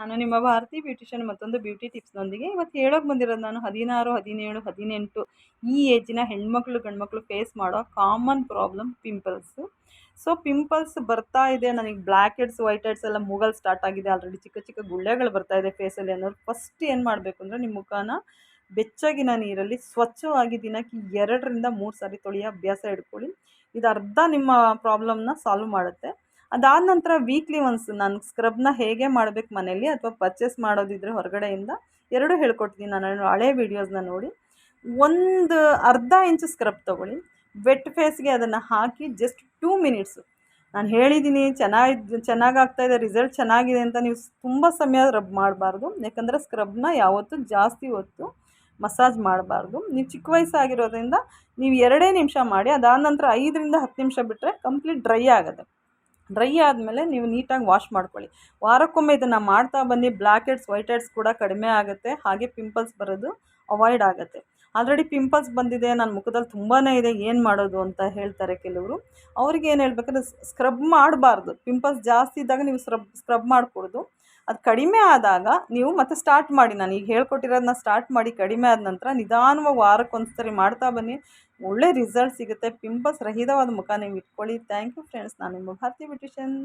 ನಾನು ನಿಮ್ಮ ಭಾರತಿ ಬ್ಯೂಟಿಷಿಯನ್ ಮತ್ತೊಂದು ಬ್ಯೂಟಿ ಟಿಪ್ಸ್ನೊಂದಿಗೆ ಇವತ್ತು ಹೇಳೋಕೆ ಬಂದಿರೋದು ನಾನು ಹದಿನಾರು, ಹದಿನೇಳು, ಹದಿನೆಂಟು ಈ ಏಜಿನ ಹೆಣ್ಮಕ್ಳು, ಗಂಡ್ಮಕ್ಳು ಫೇಸ್ ಮಾಡೋ common problem pimples so pimples ಬರ್ತಾ ಇದೆ. ನನಗೆ ಬ್ಲ್ಯಾಕ್ ಹೆಡ್ಸ್ ವೈಟ್ ಹೆಡ್ಸ್ ಎಲ್ಲ ಮುಗಲ್ ಸ್ಟಾರ್ಟ್ ಆಗಿದೆ. ಆಲ್ರೆಡಿ ಚಿಕ್ಕ ಚಿಕ್ಕ ಗುಳ್ಳೆಗಳು ಬರ್ತಾ ಇದೆ ಫೇಸಲ್ಲಿ ಅನ್ನೋರು ಫಸ್ಟ್ ಏನು ಮಾಡಬೇಕು ಅಂದರೆ ನಿಮ್ಮ ಮುಖನ ಬೆಚ್ಚಗಿನ ನೀರಲ್ಲಿ ಸ್ವಚ್ಛವಾಗಿ ದಿನಕ್ಕೆ ಎರಡರಿಂದ ಮೂರು ಸಾರಿ ತೊಳೆಯೋ ಅಭ್ಯಾಸ ಇಟ್ಕೊಳ್ಳಿ. ಇದು ಅರ್ಧ ನಿಮ್ಮ ಪ್ರಾಬ್ಲಮ್ನ ಸಾಲ್ವ್ ಮಾಡುತ್ತೆ. ಅದಾದ ನಂತರ ವೀಕ್ಲಿ ಒನ್ಸ್ ನಾನು ಸ್ಕ್ರಬ್ನ ಹೇಗೆ ಮಾಡಬೇಕು ಮನೇಲಿ ಅಥವಾ ಪರ್ಚೇಸ್ ಮಾಡೋದಿದ್ರೆ ಹೊರಗಡೆಯಿಂದ ಎರಡೂ ಹೇಳ್ಕೊಡ್ತೀನಿ. ನಾನು ಹಳೆ ವೀಡಿಯೋಸ್ನ ನೋಡಿ. ಒಂದು ಅರ್ಧ ಇಂಚು ಸ್ಕ್ರಬ್ ತೊಗೊಳ್ಳಿ. ವೆಟ್ ಫೇಸ್ಗೆ ಅದನ್ನು ಹಾಕಿ ಜಸ್ಟ್ ಟೂ ಮಿನಿಟ್ಸು ನಾನು ಹೇಳಿದ್ದೀನಿ ಚೆನ್ನಾಗಿ ಚೆನ್ನಾಗಿ ಇದೆ ರಿಸಲ್ಟ್ ಚೆನ್ನಾಗಿದೆ ಅಂತ ನೀವು ತುಂಬ ಸಮಯ ರಬ್ ಮಾಡಬಾರ್ದು. ಯಾಕಂದರೆ ಸ್ಕ್ರಬ್ನ ಯಾವತ್ತೂ ಜಾಸ್ತಿ ಹೊತ್ತು ಮಸಾಜ್ ಮಾಡಬಾರ್ದು. ನೀವು ಚಿಕ್ಕ ವಯಸ್ಸಾಗಿರೋದ್ರಿಂದ ನೀವು ಎರಡೇ ನಿಮಿಷ ಮಾಡಿ, ಅದಾದ ನಂತರ ಐದರಿಂದ ಹತ್ತು ನಿಮಿಷ ಬಿಟ್ಟರೆ ಕಂಪ್ಲೀಟ್ ಡ್ರೈ ಆಗುತ್ತೆ. ಡ್ರೈ ಆದಮೇಲೆ ನೀವು ನೀಟಾಗಿ ವಾಶ್ ಮಾಡ್ಕೊಳ್ಳಿ. ವಾರಕ್ಕೊಮ್ಮೆ ಇದನ್ನು ಮಾಡ್ತಾ ಬನ್ನಿ. ಬ್ಲ್ಯಾಕ್ ಹೆಡ್ಸ್, ವೈಟ್ ಹೆಡ್ಸ್ ಕೂಡ ಕಡಿಮೆ ಆಗುತ್ತೆ. ಹಾಗೆ ಪಿಂಪಲ್ಸ್ ಬರೋದು ಅವಾಯ್ಡ್ ಆಗುತ್ತೆ. ಆಲ್ರೆಡಿ ಪಿಂಪಲ್ಸ್ ಬಂದಿದೆ. ನನ್ನ ಮುಖದಲ್ಲಿ ತುಂಬಾ ಇದೆ. ಏನು ಮಾಡೋದು ಅಂತ ಹೇಳ್ತಾರೆ ಕೆಲವರು. ಅವ್ರಿಗೆ ಏನು ಹೇಳ್ಬೇಕಂದ್ರೆ, ಸ್ಕ್ರಬ್ ಮಾಡಬಾರ್ದು. ಪಿಂಪಲ್ಸ್ ಜಾಸ್ತಿ ಇದ್ದಾಗ ನೀವು ಸ್ಕ್ರಬ್ ಸ್ಕ್ರಬ್ ಮಾಡಿಕೊಡ್ದು. ಅದು ಕಡಿಮೆ ಆದಾಗ ನೀವು ಮತ್ತೆ ಸ್ಟಾರ್ಟ್ ಮಾಡಿ, ನಾನು ಈಗ ಹೇಳ್ಕೊಟ್ಟಿರೋದನ್ನ ಸ್ಟಾರ್ಟ್ ಮಾಡಿ ಕಡಿಮೆ ಆದ ನಂತರ ನಿಧಾನವಾಗಿ ವಾರಕ್ಕೆ ಸರಿ ಮಾಡ್ತಾ ಬನ್ನಿ. ಒಳ್ಳೆ ರಿಸಲ್ಟ್ ಸಿಗುತ್ತೆ. ಪಿಂಪಲ್ಸ್ ರಹಿತವಾದ ಮುಖ ನೀವು ಇಟ್ಕೊಳ್ಳಿ. ಥ್ಯಾಂಕ್ ಯು ಫ್ರೆಂಡ್ಸ್ ನಾನು ನಿಮ್ಮ ಭಾರತಿ ಬ್ಯೂಟಿಷಿಯನ್